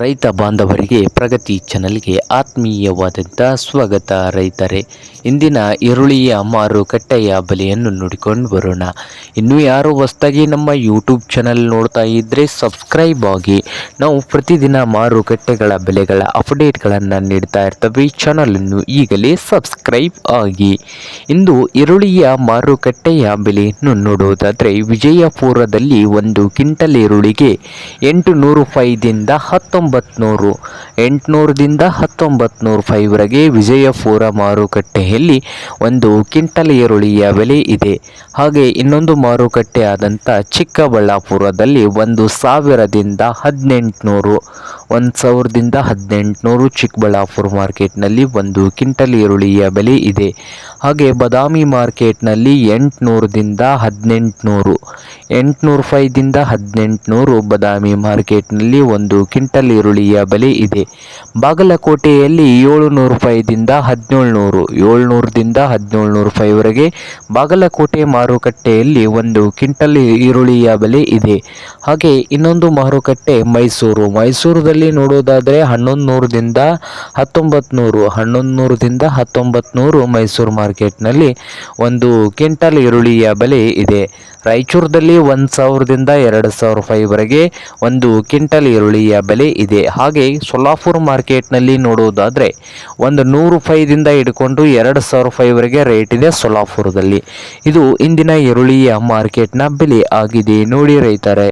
ರೈತ ಬಾಂಧವರಿಗೆ ಪ್ರಗತಿ ಚಾನಲ್ಗೆ ಆತ್ಮೀಯವಾದಂಥ ಸ್ವಾಗತ ರೈತರೇ. ಇಂದಿನ ಈರುಳ್ಳಿಯ ಮಾರುಕಟ್ಟೆಯ ಬೆಲೆಯನ್ನು ನೋಡಿಕೊಂಡು ಬರೋಣ. ಇನ್ನು ಯಾರು ಹೊಸದಾಗಿ ನಮ್ಮ ಯೂಟ್ಯೂಬ್ ಚಾನಲ್ ನೋಡ್ತಾ ಇದ್ದರೆ ಸಬ್ಸ್ಕ್ರೈಬ್ ಆಗಿ. ನಾವು ಪ್ರತಿದಿನ ಮಾರುಕಟ್ಟೆಗಳ ಬೆಲೆಗಳ ಅಪ್ಡೇಟ್ಗಳನ್ನು ನೀಡ್ತಾ ಇರ್ತವೆ. ಚಾನಲನ್ನು ಈಗಲೇ ಸಬ್ಸ್ಕ್ರೈಬ್ ಆಗಿ. ಇಂದು ಈರುಳ್ಳಿಯ ಮಾರುಕಟ್ಟೆಯ ಬೆಲೆಯನ್ನು ನೋಡುವುದಾದರೆ, ವಿಜಯಪುರದಲ್ಲಿ ಒಂದು ಕ್ವಿಂಟಲ್ ಈರುಳ್ಳಿಗೆ ಎಂಟು ನೂರು ರೂಪಾಯಿದಿಂದ ಹತ್ತೊಂಬತ್ತು ನೂರು ಎಂಟುನೂರದಿಂದ ಹತ್ತೊಂಬತ್ನೂರು ಫೈವ್ವರೆಗೆ ಫೈವರೆಗೆ ವಿಜಯಪುರ ಮಾರುಕಟ್ಟೆಯಲ್ಲಿ ಒಂದು ಕಿಂಟಲ್ ಈರುಳ್ಳಿಯ ಬೆಲೆ ಇದೆ. ಹಾಗೆ ಇನ್ನೊಂದು ಮಾರುಕಟ್ಟೆ ಆದಂಥ ಚಿಕ್ಕಬಳ್ಳಾಪುರದಲ್ಲಿ ಒಂದು ಸಾವಿರದಿಂದ ಹದಿನೆಂಟುನೂರು, ಒಂದು ಸಾವಿರದಿಂದ ಹದಿನೆಂಟುನೂರು ಚಿಕ್ಕಬಳ್ಳಾಪುರ ಮಾರ್ಕೆಟ್ನಲ್ಲಿ ಒಂದು ಕ್ವಿಂಟಲ್ ಈರುಳ್ಳಿಯ ಬೆಲೆ ಇದೆ. ಹಾಗೆ ಬದಾಮಿ ಮಾರ್ಕೆಟ್ನಲ್ಲಿ ಎಂಟುನೂರದಿಂದ ಹದಿನೆಂಟುನೂರು, ಎಂಟುನೂರು ಫೈದಿಂದ ಹದಿನೆಂಟುನೂರು, ಬದಾಮಿ ಮಾರ್ಕೆಟ್ನಲ್ಲಿ ಒಂದು ಕ್ವಿಂಟಲ್ ಈರುಳ್ಳಿಯ ಬೆಲೆ ಇದೆ. ಬಾಗಲಕೋಟೆಯಲ್ಲಿ ಏಳು ನೂರು ರೂಪಾಯಿದಿಂದ ಹದಿನೇಳು ನೂರು ಏಳ್ನೂರದಿಂದ ಹದಿನೇಳು ನೂರು ರೂಪಾಯಿವರೆಗೆ ಬಾಗಲಕೋಟೆ ಮಾರುಕಟ್ಟೆಯಲ್ಲಿ ಒಂದು ಕ್ವಿಂಟಲ್ ಈರುಳ್ಳಿಯ ಬೆಲೆ ಇದೆ. ಹಾಗೆ ಇನ್ನೊಂದು ಮಾರುಕಟ್ಟೆ ಮೈಸೂರು. ಮೈಸೂರದಲ್ಲಿ ನೋಡೋದಾದರೆ ಹನ್ನೊಂದು ನೂರದಿಂದ ಹತ್ತೊಂಬತ್ತು ನೂರು ಹನ್ನೊಂದು ನೂರದಿಂದ ಹತ್ತೊಂಬತ್ತು ನೂರು ಮೈಸೂರು ಮಾರ್ಕೆಟ್ನಲ್ಲಿ ಒಂದು ಕ್ವಿಂಟಲ್ ಈರುಳ್ಳಿಯ ಬೆಲೆ ಇದೆ. ರಾಯಚೂರದಲ್ಲಿ ಒಂದು ಸಾವಿರದಿಂದ ಎರಡು ಸಾವಿರ ರೂಪಾಯಿವರೆಗೆ ಒಂದು ಕ್ವಿಂಟಲ್ ಈರುಳ್ಳಿಯ ಬೆಲೆ ಇದೆ. ಹಾಗೆ ಸೊಲ್ಲಾಪುರ ಮಾರ್ಕೆಟ್ನಲ್ಲಿ ನೋಡುವುದಾದರೆ ಒಂದು ನೂರು ರೂಪಾಯಿದಿಂದ ಹಿಡ್ಕೊಂಡು ಎರಡು ಸಾವಿರ ರೂಪಾಯಿವರೆಗೆ ರೇಟ್ ಇದೆ ಸೊಲ್ಲಾಪುರದಲ್ಲಿ. ಇದು ಇಂದಿನ ಈರುಳ್ಳಿಯ ಮಾರ್ಕೆಟ್ನ ಬೆಲೆ ಆಗಿದೆ. ನೋಡಿ ರೈತರೆ.